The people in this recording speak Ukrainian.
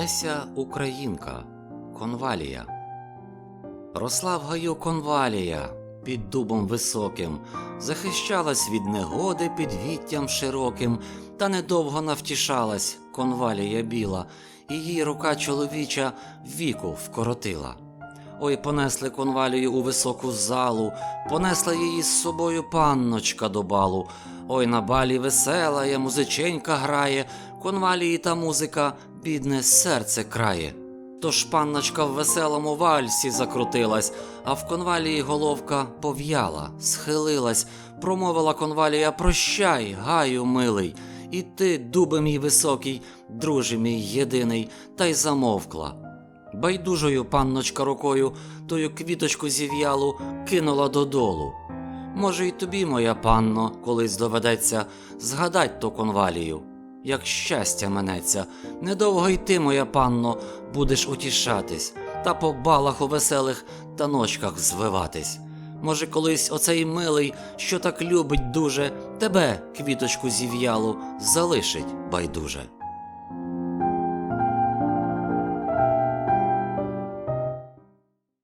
Леся Українка, конвалія. Росла в гаю конвалія під дубом високим, захищалась від негоди під віттям широким, та недовго навтішалась конвалія біла, і її рука чоловіча віку вкоротила. Ой, понесли конвалію у високу залу, понесла її з собою панночка до балу. Ой, на балі весела я музиченька грає, конвалії та музика, бідне серце крає. Тож панночка в веселому вальсі закрутилась, а в конвалії головка пов'яла, схилилась, промовила конвалія Прощай, гаю милий, і ти, дубе мій високий, друже мій єдиний, та й замовкла. Байдужою панночка рукою тою квіточку зів'ялу кинула додолу. Може, й тобі, моя панно, колись доведеться згадать ту конвалію. Як щастя минеться, недовго й ти, моя панно, будеш утішатись, та по балах у веселих та ночках звиватись. Може, колись оцей милий, що так любить дуже, тебе, квіточку зів'ялу, залишить байдуже.